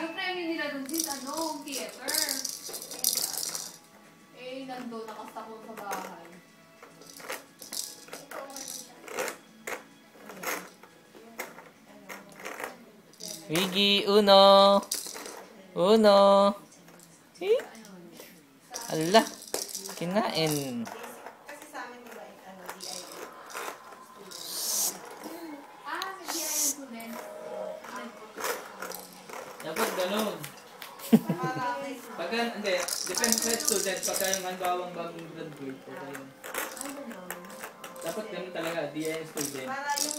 Yung premyo nila doon is ano, theater. Eh, nandun, nakasta ko sa bahay. Wiggy, uno. Uno. Eh? Ala, kinain. Ah, DIN students. Dapat ganun. Pagka, hindi, depende sa student. Pagka yung hanbawang bagong graduate, pagka yun. Dapat ganun talaga, DIM student. Para yung